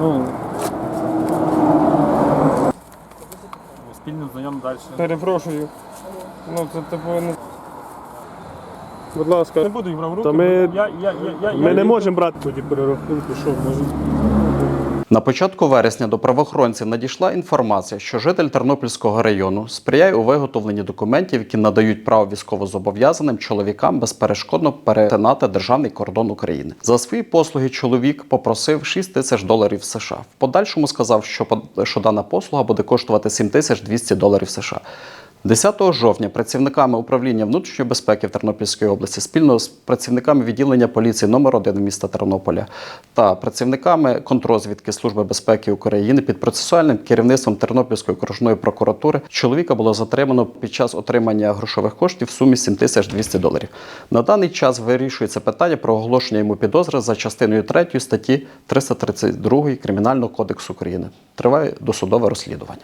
Ну. Спільно знайом далі. Перепрошую. Ну, це типу не. Будь ласка. Не буду їх брав в руки. Та ми- бо я, я, я, я, Ми я, не можемо брати тоді перерахунку, що може. На початку вересня до правоохоронців надійшла інформація, що житель Тернопільського району сприяє у виготовленні документів, які надають право військовозобов'язаним чоловікам безперешкодно перетинати державний кордон України. За свої послуги чоловік попросив 6 тисяч доларів США. В подальшому сказав, що, що дана послуга буде коштувати 7 тисяч 200 доларів США. 10 жовтня працівниками управління внутрішньої безпеки в Тернопільській області спільно з працівниками відділення поліції номер 1 міста Тернополя та працівниками контрозвідки Служби безпеки України під процесуальним керівництвом Тернопільської окружної прокуратури чоловіка було затримано під час отримання грошових коштів в сумі 7200 доларів. На даний час вирішується питання про оголошення йому підозри за частиною 3 статті 332 Кримінального кодексу України. Триває досудове розслідування.